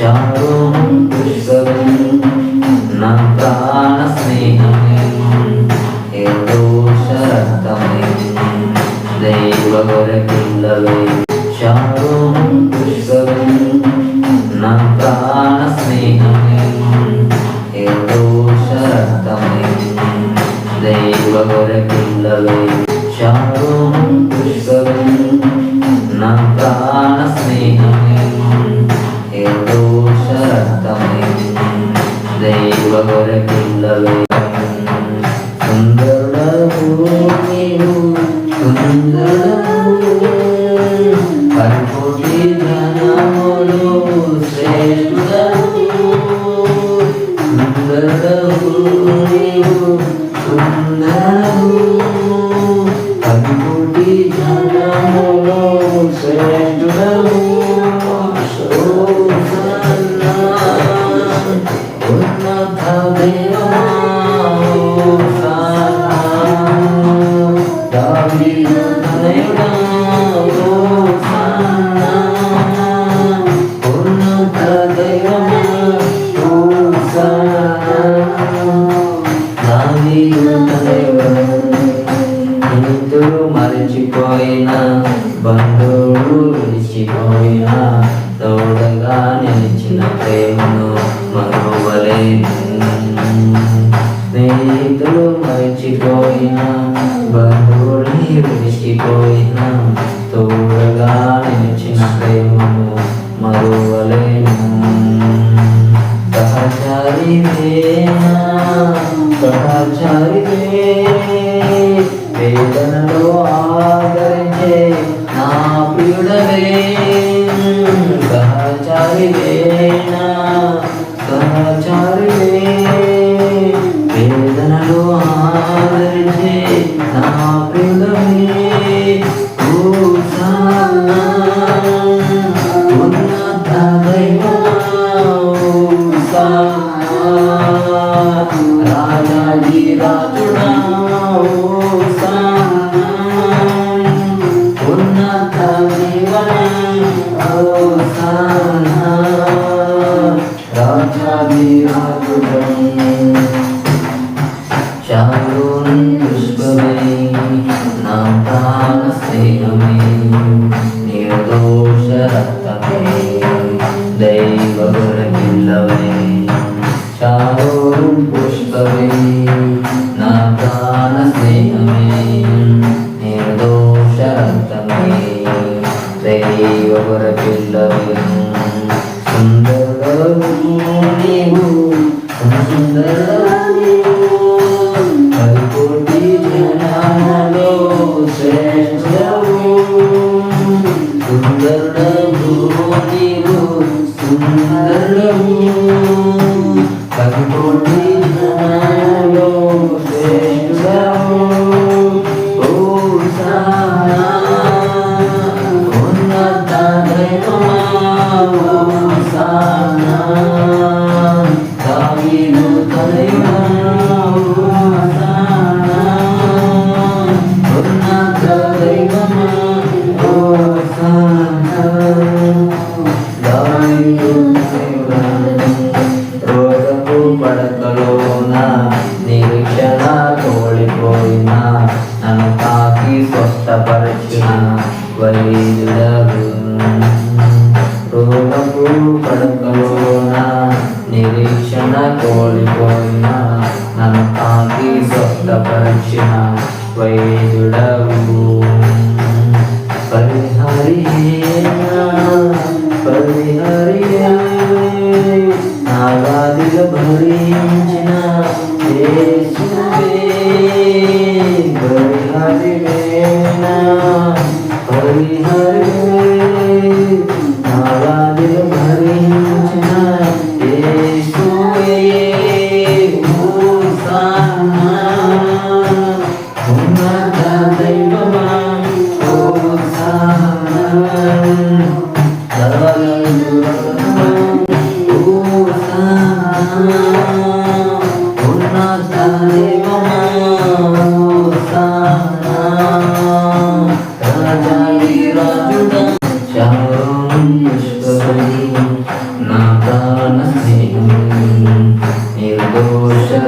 శారోం పుష్పమే నా ప్రాణ స్నేహమే ఏ దోషరక్తమే దైవ గొరకిల్లవే శారోం పుష్పమే నా ప్రాణ స్నేహమే ఏ దోషరక్తమే దైవ గొరకిల్లవే శారోం పుష్పమే దైవ గొరకిల్లవే సుందరుడవు నీవు సుందరుడవు పరిపూర్తి జ్ఞానములు శ్రేష్ఠుడవు సుందరుడవు నీవు సుందరుడవు పరిపూర్తి జ్ఞానములు శ్రేష్ఠుడవు మరచిపోయిన బంధువులు విడిచిపోయిన తోడగా నిలిచిన ప్రేమను మరువలేను స్నేహితులు మరచిపోయిన విడిచిపోయిన తోడగా నిలిచిన ప్రేమను మరువలేను. సహచారివేనా సహచారివే వేదనలో ఆదరించే నా ప్రియుడవే. సహచారివేనా సహచారివే. శాలోన్ పుష్పమే స్నేహమే నిర్దోష రక్తమే దైవ గురకిల్లవే శాలోన్ పుష్పమే స్నేహమే నిర్దోష రక్తమే దైవ గురకిల్లవే నీవు స్వస్థపరిచిన వైద్యుడవు రోగపు పడకలోన నిరీక్షణ తోడిపోయిన నన్ను తాకి స్వస్థపరిచిన వైద్యుడవు పరిహరియా పరిహరియా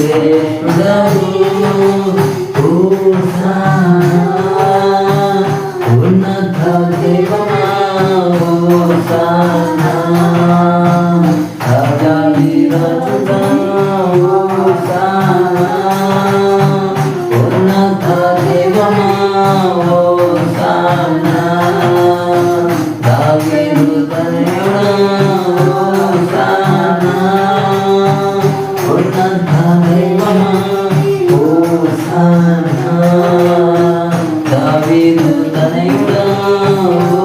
Deus amor. amor.